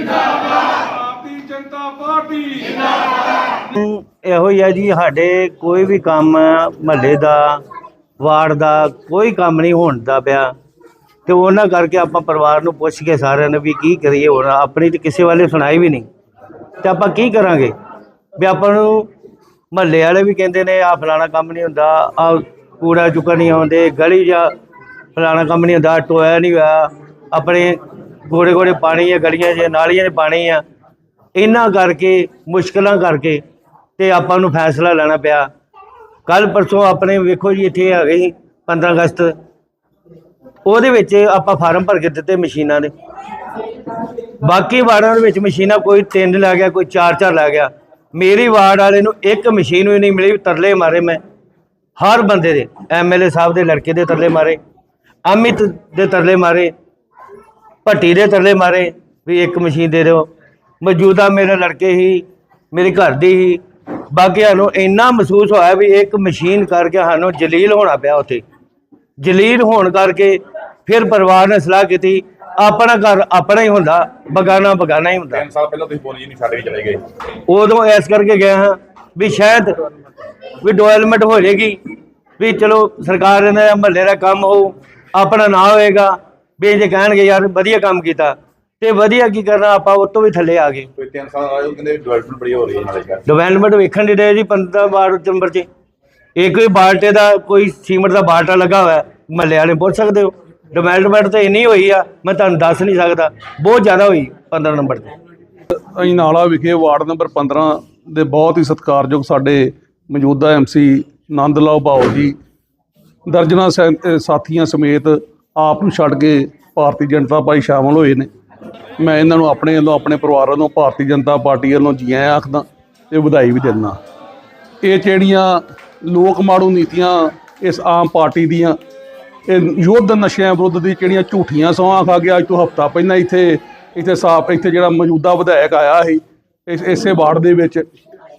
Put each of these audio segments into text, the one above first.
Bharatiya Janata party. ਇਹੋ ਹੀ ਹੈ ਜੀ ਸਾਡੇ ਕੋਈ ਵੀ ਕੰਮ ਮਹੱਲੇ ਦਾ ਵਾਰਡ ਦਾ ਕੋਈ ਕੰਮ ਨਹੀਂ ਹੋਣ ਦਾ ਪਿਆ। ਤੇ ਉਹਨਾਂ ਕਰਕੇ ਆਪਾਂ ਪਰਿਵਾਰ ਨੂੰ ਪੁੱਛ ਕੇ ਸਾਰਿਆਂ ਨੇ ਵੀ ਕੀ ਕਰੀਏ ਹੁਣ ਆਪਣੀ ਤੇ ਕਿਸੇ ਵਾਲੇ ਸੁਣਾਈ ਵੀ ਨਹੀਂ। ਤੇ ਆਪਾਂ ਕੀ ਕਰਾਂਗੇ? ਵੀ ਆਪਾਂ ਨੂੰ ਮਹੱਲੇ ਵਾਲੇ ਵੀ ਕਹਿੰਦੇ ਨੇ ਆ ਫਲਾਣਾ ਕੰਮ ਨਹੀਂ ਹੁੰਦਾ ਆ ਕੂੜਾ ਚੁੱਕਾ ਨਹੀਂ ਆਉਂਦੇ ਗਲੀ ਜਾਂ ਫਲਾਣਾ ਕੰਮ ਨਹੀਂ ਹੁੰਦਾ ਟੋਇਆ ਨਹੀਂ ਹੋਇਆ। ਆਪਣੇ ਗੋੜੇ ਗੋੜੇ ਪਾਣੀ ਹੈ ਗਲੀਆਂ 'ਚ ਨਾਲੀਆਂ 'ਚ ਪਾਣੀ ਆ। ਇਹਨਾਂ ਕਰਕੇ, ਮੁਸ਼ਕਲਾਂ ਕਰਕੇ ਤੇ ਆਪਾਂ ਨੂੰ ਫੈਸਲਾ ਲੈਣਾ ਪਿਆ। ਕੱਲ ਪਰਸੋਂ ਆਪਣੇ ਵੇਖੋ ਜੀ, ਇੱਥੇ ਆ ਗਈ 15 ਅਗਸਤ। ਉਹਦੇ ਵਿੱਚ ਆਪਾਂ ਫਾਰਮ ਭਰ ਕੇ ਦਿੱਤੇ ਮਸ਼ੀਨਾਂ ਦੇ। ਬਾਕੀ ਵਾਰਡਾਂ ਦੇ ਵਿੱਚ ਮਸ਼ੀਨਾਂ ਕੋਈ ਤਿੰਨ ਲੈ ਗਿਆ, ਕੋਈ ਚਾਰ ਚਾਰ ਲੈ ਗਿਆ। ਮੇਰੀ ਵਾਰਡ ਵਾਲੇ ਨੂੰ ਇੱਕ ਮਸ਼ੀਨ ਵੀ ਨਹੀਂ ਮਿਲੀ ਤਰਲੇ ਮਾਰੇ ਮੈਂ। ਹਰ ਬੰਦੇ ਦੇ ਐਮਐਲਏ ਸਾਹਿਬ ਦੇ ਲੜਕੇ ਦੇ ਤਰਲੇ ਮਾਰੇ, ਅਮਿਤ ਦੇ ਤਰਲੇ ਮਾਰੇ ਭੱਟੀ ਦੇ ਤਰਲੇ ਮਾਰੇ ਵੀ ਇੱਕ ਮਸ਼ੀਨ ਦੇ ਦਿਓ। ਮੌਜੂਦਾ ਮੇਰੇ ਲੜਕੇ ਹੀ ਮੇਰੇ ਘਰ ਦੀ ਹੀ ਬਾਕੀਆਂ ਨੂੰ ਇੰਨਾ ਮਹਿਸੂਸ ਹੋਇਆ ਵੀ ਇੱਕ ਮਸ਼ੀਨ ਕਰਕੇ ਸਾਨੂੰ ਜਲੀਲ ਹੋਣਾ ਪਿਆ ਉੱਥੇ। ਜਲੀਲ ਹੋਣ ਕਰਕੇ ਫਿਰ ਪਰਿਵਾਰ ਨੇ ਸਲਾਹ ਕੀਤੀ ਆਪਣਾ ਘਰ ਆਪਣਾ ਹੀ ਹੁੰਦਾ ਬਗਾਨਾ ਬਗਾਨਾ ਹੀ ਹੁੰਦਾ। ਤਿੰਨ ਸਾਲ ਪਹਿਲਾਂ ਤੁਸੀਂ ਬੋਲੀ ਨਹੀਂ ਛੱਡ ਕੇ ਚਲੇ ਗਏ। ਉਦੋਂ ਐਸ ਕਰਕੇ ਗਏ ਹਾਂ ਵੀ ਸ਼ਾਇਦ ਵੀ ਡਿਵੈਲਪਮੈਂਟ ਹੋ ਜਾਏਗੀ ਵੀ ਚਲੋ ਸਰਕਾਰ ਦੇ ਮਹੱਲੇ ਦਾ ਕੰਮ ਹੋਊ ਆਪਣਾ ਨਾ ਹੋਏਗਾ ਵੀ ਜੇ ਕਹਿਣਗੇ ਯਾਰ ਵਧੀਆ ਕੰਮ ਕੀਤਾ ਤੇ ਵਧੀਆ ਕੀ ਕਰਨਾ ਆਪਾਂ ਉਹ ਤੋਂ ਵੀ ਥੱਲੇ ਆ ਗਏ। ਕੋਈ ਤਿੰਨ ਸਾਲ ਆਏ ਉਹ ਕਹਿੰਦੇ ਡਿਵੈਲਪਮੈਂਟ ਬੜੀ ਹੋ ਰਹੀ ਹੈ ਨਾਲੇ। ਕਰ ਡਿਵੈਲਪਮੈਂਟ ਵੇਖਣ ਦੀ ਰਹੇ ਜੀ 15 ਵਾਰਡ ਨੰਬਰ 'ਚ। ਇੱਕ ਵੀ ਬਾਲਟੇ ਦਾ ਕੋਈ ਸੀਮਟ ਦਾ ਬਾਲਟਾ ਲੱਗਾ ਹੋਇਆ ਮਹੱਲੇ ਵਾਲੇ ਪੁੱਛ ਸਕਦੇ ਹੋ। ਡਿਵੈਲਪਮੈਂਟ ਤਾਂ ਇੰਨੀ ਹੋਈ ਆ ਮੈਂ ਤੁਹਾਨੂੰ ਦੱਸ ਨਹੀਂ ਸਕਦਾ ਬਹੁਤ ਜ਼ਿਆਦਾ ਹੋਈ 15 ਨੰਬਰ ਤੇ। ਅਸੀਂ ਨਾਲਾ ਵਿਖੇ ਵਾਰਡ ਨੰਬਰ 15 ਦੇ ਬਹੁਤ ਹੀ ਸਤਿਕਾਰਯੋਗ ਸਾਡੇ ਮੌਜੂਦਾ ਐਮਸੀ ਨੰਦ ਲਾਲ ਭਾਓ ਜੀ ਦਰਜਨਾ ਸਾਥੀਆਂ ਸਮੇਤ ਆਪ ਨੂੰ ਛੱਡ ਕੇ ਭਾਰਤੀ ਜਨਤਾ ਪਾਰਟੀ ਸ਼ਾਮਲ ਹੋਏ ਨੇ। ਮੈਂ ਇਹਨਾਂ ਨੂੰ ਆਪਣੇ ਵੱਲੋਂ, ਆਪਣੇ ਪਰਿਵਾਰ ਵੱਲੋਂ ਭਾਰਤੀ ਜਨਤਾ ਪਾਰਟੀ ਵੱਲੋਂ ਜੀ ਆਇਆਂ ਆਖਦਾ ਤੇ ਵਧਾਈ ਵੀ ਦਿੰਦਾ। ਇਹ ਜਿਹੜੀਆਂ ਲੋਕ ਮਾਰੂ ਨੀਤੀਆਂ ਇਸ ਆਮ ਪਾਰਟੀ ਦੀਆਂ, ਇਹ ਯੁੱਧ ਨਸ਼ਿਆਂ ਵਿਰੁੱਧ ਦੀ ਜਿਹੜੀਆਂ ਝੂਠੀਆਂ ਸੌਹਾਂ ਖਾ ਗਿਆ ਅੱਜ ਤੋਂ ਹਫਤਾ ਪਹਿਲਾਂ ਇੱਥੇ ਇੱਥੇ ਸਾਫ਼, ਇੱਥੇ ਜਿਹੜਾ ਮੌਜੂਦਾ ਵਿਧਾਇਕ ਆਇਆ ਸੀ, ਇਸ, ਇਸੇ ਵਾਰਡ ਦੇ ਵਿੱਚ,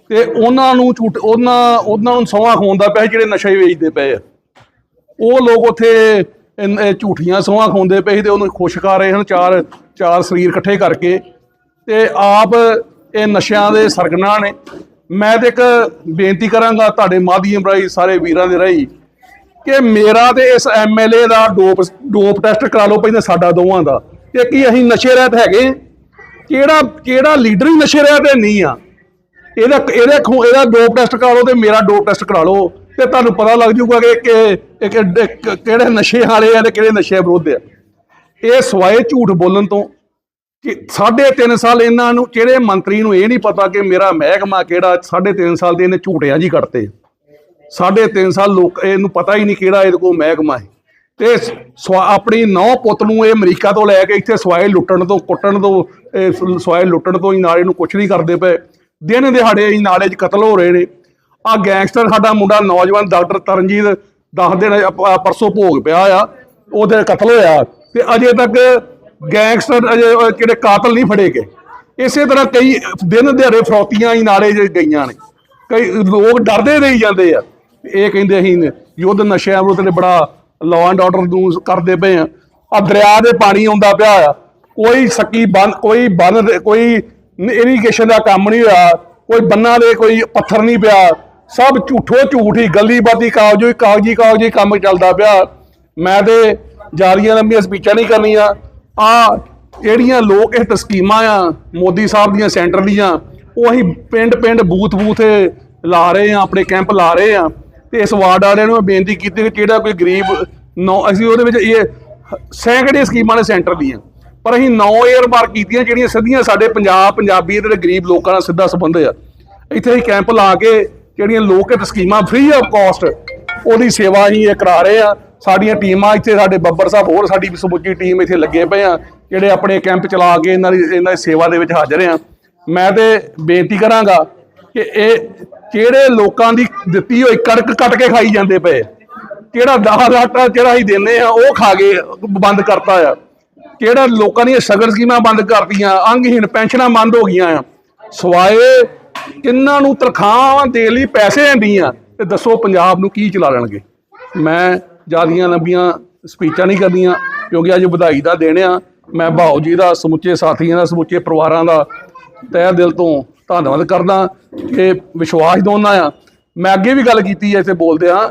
ਤੇ ਉਹਨਾਂ ਨੂੰ ਝੂਠ, ਉਹਨਾਂ ਉਹਨਾਂ ਨੂੰ ਸੌਹਾਂ ਖਵਾਉਂਦਾ ਪਿਆ ਸੀ ਜਿਹੜੇ ਨਸ਼ੇ ਵੇਚਦੇ ਪਏ ਆ। ਉਹ ਲੋਕ ਉੱਥੇ ਇਹ ਝੂਠੀਆਂ ਸੌਹਾਂ ਖਾਉਂਦੇ ਪਏ ਸੀ ਤੇ ਉਹਨੂੰ ਖੁਸ਼ ਕਰ ਰਹੇ ਹਨ ਚਾਰ ਚਾਰ ਸਰੀਰ ਇਕੱਠੇ ਕਰਕੇ। ਤੇ ਆਪ ਇਹ ਨਸ਼ਿਆਂ ਦੇ ਸਰਗਨਾ ਨੇ। ਮੈਂ ਤੇ ਇੱਕ ਬੇਨਤੀ ਕਰਾਂਗਾ ਤੁਹਾਡੇ ਮਾਧਿਅਮ ਰਾਹੀਂ, ਸਾਰੇ ਵੀਰਾਂ ਦੇ ਰਾਹੀਂ, ਕਿ ਮੇਰਾ ਤੇ ਇਸ ਐਮਐਲਏ ਦਾ ਡੋਪ ਡੋਪ ਟੈਸਟ ਕਰਾ ਲਓ ਪਹਿਲਾਂ ਸਾਡਾ ਦੋਵਾਂ ਦਾ। ਕਿ ਕੀ ਅਸੀਂ ਨਸ਼ੇ ਰਹਿਤ ਹੈਗੇ? ਕਿਹੜਾ ਕਿਹੜਾ ਲੀਡਰ ਹੀ ਨਸ਼ੇ ਰਹਿਤ ਨਹੀਂ ਆ। ਇਹਦਾ, ਇਹਦੇ ਖੂਨ- ਇਹਦਾ ਡੋਪ ਟੈਸਟ ਕਰਾ ਲਓ ਤੇ ਮੇਰਾ ਡੋਪ ਟੈਸਟ ਕਰਾ ਲਓ। ਤੇ ਤੁਹਾਨੂੰ ਪਤਾ ਲੱਗ ਜਾਊਗਾ ਕਿ ਕਿ- ਕਿਹੜੇ ਨਸ਼ੇ ਵਾਲੇ ਆ ਤੇ ਕਿਹੜੇ ਨਸ਼ੇ ਵਿਰੁੱਧ ਆ। ਇਹ ਸਵਾਏ ਝੂਠ ਬੋਲਣ ਤੋਂ ਕਿ ਸਾਢੇ ਤਿੰਨ ਸਾਲ ਇਹਨਾਂ ਨੂੰ ਕਿਹੜੇ ਮੰਤਰੀ ਨੂੰ ਇਹ ਨਹੀਂ ਪਤਾ ਕਿ ਮੇਰਾ ਮਹਿਕਮਾ ਕਿਹੜਾ, ਸਾਢੇ ਤਿੰਨ ਸਾਲ ਦੇ ਇਹਨੇ ਝੂਠਿਆਂ ਜੀ ਕੱਟਤੇ ਸਾਢੇ ਤਿੰਨ ਸਾਲ ਲੋਕ ਇਹਨੂੰ ਪਤਾ ਹੀ ਨਹੀਂ ਕਿਹੜਾ ਇਹਦੇ ਕੋਲ ਮਹਿਕਮਾ ਹੈ। ਤੇ ਸਵਾ- ਆਪਣੀ ਨੌ ਪੁੱਤ ਨੂੰ ਇਹ ਅਮਰੀਕਾ ਤੋਂ ਲੈ ਕੇ ਇੱਥੇ ਸਵਾਏ ਲੁੱਟਣ ਤੋਂ, ਕੁੱਟਣ ਤੋਂ ਸਵਾਏ ਲੁੱਟਣ ਤੋਂ ਹੀ ਨਾਲੇ ਨੂੰ ਕੁਛ ਨਹੀਂ ਕਰਦੇ ਪਏ। ਦਿਨ ਦਿਹਾੜੇ ਹੀ ਨਾਲੇ 'ਚ ਕਤਲ ਹੋ ਰਹੇ ਨੇ। ਆ ਗੈਂਗਸਟਰ ਸਾਡਾ ਮੁੰਡਾ ਨੌਜਵਾਨ ਡਾਕਟਰ ਤਰਨਜੀਤ ਦਸ ਦਿਨ ਪਰਸੋਂ ਭੋਗ ਪਿਆ ਆ, ਉਹਦੇ ਕਤਲ ਹੋਇਆ ਤੇ ਅਜੇ ਤੱਕ ਗੈਂਗਸਟਰ ਅਜੇ ਉਹ ਜਿਹੜੇ ਕਾਤਲ ਨਹੀਂ ਫੜੇ ਗਏ। ਇਸੇ ਤਰ੍ਹਾਂ ਕਈ ਦਿਨ ਦਿਹਾੜੇ ਫਰੌਤੀਆਂ ਹੀ ਨਾਲੇ 'ਚ ਗਈਆਂ ਨੇ। ਕਈ ਲੋਕ ਡਰਦੇ ਰਹੀ ਜਾਂਦੇ ਆ। ਇਹ ਕਹਿੰਦੇ ਅਸੀਂ ਯੁੱਧ ਨਸ਼ਿਆਂ ਵਿਰੁੱਧ ਤੇ ਬੜਾ ਲਾਅ ਐਂਡ ਆਰਡਰ ਨੂੰ ਕਰਦੇ ਪਏ ਆ। ਆ ਦਰਿਆ ਦੇ ਪਾਣੀ ਆਉਂਦਾ ਪਿਆ ਆ। ਕੋਈ ਸੱਕੀ ਬੰਨ, ਕੋਈ ਬੰਨ ਕੋਈ ਇਰੀਗੇਸ਼ਨ ਦਾ ਕੰਮ ਨਹੀਂ ਹੋਇਆ। ਕੋਈ ਬੰਨਾਂ ਦੇ ਕੋਈ ਪੱਥਰ ਨਹੀਂ ਪਿਆ। ਸਭ ਝੂਠੋ ਝੂਠ ਹੀ ਗੱਲੀ ਬਾਤੀ ਕਾਗਜ਼ੋ ਹੀ ਕਾਗਜ਼ੀ ਕਾਗਜ਼ੀ ਕੰਮ ਚੱਲਦਾ ਪਿਆ। ਮੈਂ ਤੇ ਜਾਰੀਆਂ ਲੰਬੀਆਂ ਸਪੀਚਾਂ ਨਹੀਂ ਕਰਨੀਆਂ। ਆ ਜਿਹੜੀਆਂ ਲੋਕ ਇਹ ਸਕੀਮਾਂ ਆ, ਮੋਦੀ ਸਾਹਿਬ ਦੀਆਂ ਸੈਂਟਰ ਦੀਆਂ, ਉਹ ਅਸੀਂ ਪਿੰਡ ਪਿੰਡ ਬੂਥ ਬੂਥ ਲਾ ਰਹੇ ਆ, ਆਪਣੇ ਕੈਂਪ ਲਾ ਰਹੇ ਆ। ਤੇ ਇਸ ਵਾਰਡ ਵਾਲਿਆਂ ਨੂੰ ਮੈਂ ਬੇਨਤੀ ਕੀਤੀ ਕਿ ਜਿਹੜਾ ਕੋਈ ਗਰੀਬ ਨੌ ਅਸੀਂ ਉਹਦੇ ਵਿੱਚ ਇਹ ਸੈਂਕੜੇ ਸਕੀਮਾਂ ਨੇ ਸੈਂਟਰ ਦੀਆਂ। ਪਰ ਅਸੀਂ ਨੌ ਏਅਰ ਮਾਰਕ ਕੀਤੀਆਂ, ਜਿਹੜੀਆਂ ਸਿੱਧੀਆਂ ਸਾਡੇ ਪੰਜਾਬ ਪੰਜਾਬੀ ਤੇ ਗਰੀਬ ਲੋਕਾਂ ਨਾਲ ਸਿੱਧਾ ਸੰਬੰਧ ਆ। ਇੱਥੇ ਅਸੀਂ ਕੈਂਪ ਲਾ ਕੇ ਜਿਹੜੀਆਂ ਲੋਕ ਸਕੀਮਾਂ ਫ੍ਰੀ ਆਫ ਕਾਸਟ ਉਹਦੀ ਸੇਵਾ ਅਸੀਂ ਇਹ ਕਰਾ ਰਹੇ ਆ ਸਾਡੀਆਂ ਟੀਮਾਂ ਇੱਥੇ, ਸਾਡੇ ਬੱਬਰ ਸਾਹਿਬ ਹੋਰ ਸਾਡੀ ਸਮੁੱਚੀ ਟੀਮ ਇੱਥੇ ਲੱਗੇ ਪਏ ਆ ਜਿਹੜੇ ਆਪਣੇ ਕੈਂਪ ਚਲਾ ਕੇ ਇਹਨਾਂ ਦੀ ਇਹਨਾਂ ਦੀ ਸੇਵਾ ਦੇ ਵਿੱਚ ਹਾਜ਼ਰ ਆ ਮੈਂ ਤੇ ਬੇਨਤੀ ਕਰਾਂਗਾ ਕਿ ਇਹ ਕਿਹੜੇ ਲੋਕਾਂ ਦੀ ਦਿੱਤੀ ਹੋਈ ਕਣਕ ਕੱਟ ਕੇ ਖਾਈ ਜਾਂਦੇ ਪਏ ਕਿਹੜਾ ਦਾਲ ਆਟਾ ਜਿਹੜਾ ਅਸੀਂ ਦਿੰਦੇ ਆ ਉਹ ਖਾ ਕੇ ਬੰਦ ਕਰਤਾ ਆ। ਕਿਹੜਾ ਲੋਕਾਂ ਦੀਆਂ ਸਗਰ ਸਕੀਮਾਂ ਬੰਦ ਕਰਤੀਆਂ, ਅੰਗਹੀਣ ਪੈਨਸ਼ਨਾਂ ਬੰਦ ਹੋ ਗਈਆਂ ਆ। ਸਵਾਏ ਕਿੰਨਾਂ ਨੂੰ ਤਨਖਾਹਾਂ ਦੇ ਲਈ ਪੈਸੇ ਆਂਦੀਆਂ ਤੇ ਦੱਸੋ ਪੰਜਾਬ ਨੂੰ ਕੀ ਚਲਾ ਲੈਣਗੇ। ਮੈਂ ਜਿਆਦੀਆਂ ਲੰਬੀਆਂ ਸਪੀਚਾਂ ਨਹੀਂ ਕਰਦੀਆਂ ਕਿਉਂਕਿ ਅੱਜ ਵਧਾਈ ਦਾ ਦਿਨ ਆ। ਮੈਂ ਭਾਉ ਜੀ ਦਾ, ਸਮੁੱਚੇ ਸਾਥੀਆਂ ਦਾ, ਸਮੁੱਚੇ ਪਰਿਵਾਰਾਂ ਦਾ ਤਹਿ ਦਿਲ ਤੋਂ ਧੰਨਵਾਦ ਕਰਦਾ ਕਿ ਵਿਸ਼ਵਾਸ ਦੋਨਾ ਆ। ਮੈਂ ਅੱਗੇ ਵੀ ਗੱਲ ਕੀਤੀ ਹੈ ਇੱਥੇ ਬੋਲਦੇ ਆ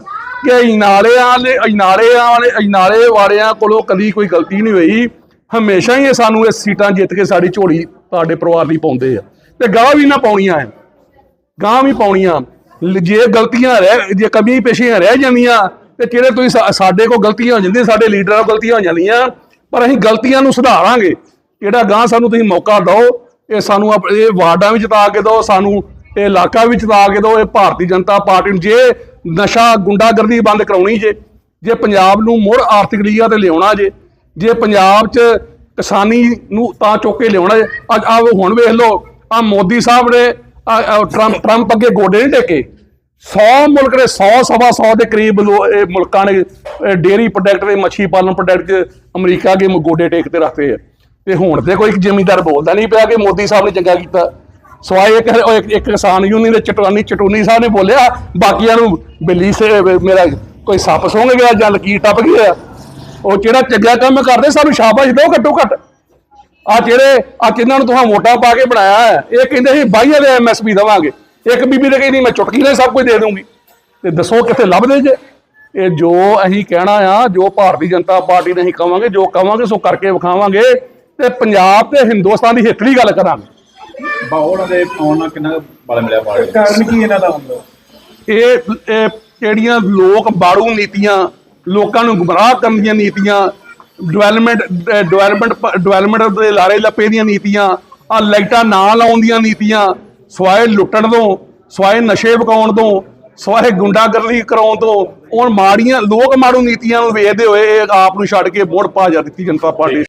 ਕਿ ਇਨਾਲਿਆਂ ਵਾਲੇ ਇਨਾਲਿਆਂ ਵਾਲੇ ਇਨਾਲੇ ਵਾਲਿਆਂ ਕੋਲੋਂ ਕਦੀ ਕੋਈ ਗਲਤੀ ਨਹੀਂ ਹੋਈ। ਹਮੇਸ਼ਾ ਹੀ ਇਹ ਸਾਨੂੰ ਇਹ ਸੀਟਾਂ ਜਿੱਤ ਕੇ ਸਾਡੀ ਝੋਲੀ ਤੁਹਾਡੇ ਪਰਿਵਾਰ ਲਈ ਪਾਉਂਦੇ ਆ। ਤੇ ਗਾਹ ਵੀ ਨਾ ਪਾਉਣੀਆਂ ਐ ਗਾਂ ਵੀ ਪਾਉਣੀਆਂ। ਜੇ ਗਲਤੀਆਂ ਰਹਿ ਜੇ ਕਮੀ ਪੇਸ਼ੀਆਂ ਰਹਿ ਜਾਂਦੀਆਂ, ਤੇ ਜਿਹੜੇ ਤੁਸੀਂ ਸਾਡੇ ਕੋਲ ਗਲਤੀਆਂ ਹੋ ਜਾਂਦੀਆਂ, ਸਾਡੇ ਲੀਡਰਾਂ ਕੋਲ ਗਲਤੀਆਂ ਹੋ ਜਾਂਦੀਆਂ। ਪਰ ਅਸੀਂ ਗਲਤੀਆਂ ਨੂੰ ਸੁਧਾਰਾਂਗੇ। ਜਿਹੜਾ ਗਾਂ ਸਾਨੂੰ ਤੁਸੀਂ ਮੌਕਾ ਦਿਓ, ਇਹ ਸਾਨੂੰ ਇਹ ਵਾਰਡਾਂ ਵਿੱਚ ਜਿਤਾ ਕੇ ਦਿਓ, ਸਾਨੂੰ ਇਹ ਇਲਾਕਾ ਵਿੱਚ ਜਿਤਾ ਕੇ ਦਿਓ, ਇਹ ਭਾਰਤੀ ਜਨਤਾ ਪਾਰਟੀ ਨੂੰ ਜੇ ਨਸ਼ਾ ਗੁੰਡਾਗਰਦੀ ਬੰਦ ਕਰਾਉਣੀ ਜੇ ਜੇ ਪੰਜਾਬ ਨੂੰ ਮੁੜ ਆਰਥਿਕ ਲੀਆ ਤੇ ਲਿਆਉਣਾ ਜੇ ਜੇ ਪੰਜਾਬ 'ਚ ਕਿਸਾਨੀ ਨੂੰ ਤਾਂ ਚੁੱਕ ਕੇ ਲਿਆਉਣਾ ਜੇ। ਅੱਜ ਆ ਹੁਣ ਵੇਖ ਲਓ ਆ ਮੋਦੀ ਸਾਹਿਬ ਨੇ ਟਰੰਪ ਟਰੰਪ ਅੱਗੇ ਗੋਡੇ ਨਹੀਂ ਟੇਕੇ। 100 ਮੁਲਕ ਨੇ 100 ਸਵਾ 100 ਦੇ ਕਰੀਬ ਲੋ- ਇਹ ਮੁਲਕਾਂ ਨੇ ਡੇਰੀ ਪ੍ਰੋਡਕਟ ਤੇ ਮੱਛੀ ਪਾਲਣ ਪ੍ਰੋਡਕਟ ਅਮਰੀਕਾ ਦੇ ਗੋਡੇ ਟੇਕ ਤੇ ਰੱਖਦੇ ਆ। ਤੇ ਹੁਣ ਤੇ ਕੋਈ ਜ਼ਿਮੀਂਦਾਰ ਬੋਲਦਾ ਨਹੀਂ ਪਿਆ ਕਿ ਮੋਦੀ ਸਾਹਿਬ ਨੇ ਚੰਗਾ ਕੀਤਾ। ਸਵਾਏ ਇੱਕ ਇੱਕ ਕਿਸਾਨ ਯੂਨੀਅਨ ਦੇ ਚਟਵਾਨੀ ਚਟੂਨੀ ਸਾਹਿਬ ਨੇ ਬੋਲਿਆ, ਬਾਕੀਆਂ ਨੂੰ ਬਿੱਲੀ ਸੇ ਮੇਰਾ ਕੋਈ ਸੱਪ ਸੁੰਘ ਗਿਆ ਜਾਂ ਲਕੀਰ ਟੱਪ ਗਿਆ। ਉਹ ਜਿਹੜਾ ਚੰਗਾ ਕੰਮ ਕਰਦੇ, ਸਾਨੂੰ ਸ਼ਾਬਾਸ਼ ਦਿਓ ਘੱਟੋ ਘੱਟ। ਆ ਜਿਹੜੇ ਆ ਜਿਨ੍ਹਾਂ ਨੂੰ ਤੁਸੀਂ ਵੋਟਾਂ ਪਾ ਕੇ ਬਣਾਇਆ ਹੈ ਇਹ ਕਹਿੰਦੇ ਸੀ ਬਾਈਆਂ ਦੇ ਐਮਐਸਪੀ ਦਵਾਂਗੇ। ਇੱਕ ਬੀਬੀ ਨੇ ਕਹਿੰਦੀ ਮੈਂ ਚੁਟਕੀ ਨਾਲ ਸਭ ਕੁਝ ਦੇ ਦੂੰਗੀ। ਤੇ ਦੱਸੋ ਕਿੱਥੇ ਲੱਭਦੇ ਜੇ? ਇਹ ਜੋ ਅਸੀਂ ਕਹਿਣਾ ਆ ਜੋ ਭਾਰਤੀ ਜਨਤਾ ਪਾਰਟੀ ਨੇ ਅਸੀਂ ਕਵਾਂਗੇ ਜੋ ਕਵਾਂਗੇ ਸੋ ਕਰਕੇ ਵਿਖਾਵਾਂਗੇ ਤੇ ਪੰਜਾਬ ਤੇ ਹਿੰਦੁਸਤਾਨ ਦੀ ਹਿੱਤ ਦੀ ਗੱਲ ਕਰਾਂਗੇ। ਬਾਹੋਂ ਦੇ ਆਉਣ ਨਾਲ ਕਿੰਨਾ ਬਲ ਮਿਲਿਆ ਪਾਰਟੀ? ਕਾਰਨ ਕੀ ਇਹਨਾਂ ਦਾ ਹੁੰਦਾ? ਇਹ ਇਹ ਜਿਹੜੀਆਂ ਲੋਕ ਬਾੜੂ ਨੀਤੀਆਂ ਲੋਕਾਂ ਨੂੰ ਗੁੰਮਰਾਹ ਕਰਨ ਦੀਆਂ ਨੀਤੀਆਂ ਡਿਵੈਲਪਮੈਂਟ ਡਿਵੈਲਪਮੈਂਟ ਡਿਵੈਲਪਮੈਂਟ ਦੇ ਲਾਰੇ ਲੱਪੇ ਦੀਆਂ ਨੀਤੀਆਂ ਆ ਲਾਈਟਾਂ ਨਾ ਲਾਉਣ ਦੀਆਂ ਨੀਤੀਆਂ, ਸਵਾਏ ਲੁੱਟਣ ਤੋਂ, ਸਵਾਏ ਨਸ਼ੇ ਵਕਾਉਣ ਤੋਂ, ਸਵਾਏ ਗੁੰਡਾਗਰਦੀ ਕਰਾਉਣ ਤੋਂ ਉਹ ਮਾੜੀਆਂ, ਲੋਕ ਮਾੜੂ ਨੀਤੀਆਂ ਨੂੰ ਵੇਖਦੇ ਹੋਏ ਇਹ ਆਪ ਨੂੰ ਛੱਡ ਕੇ ਵੋਟ ਪਾ ਜਾ ਦਿੱਤੀ ਜਨਤਾ ਪਾਰਟੀ।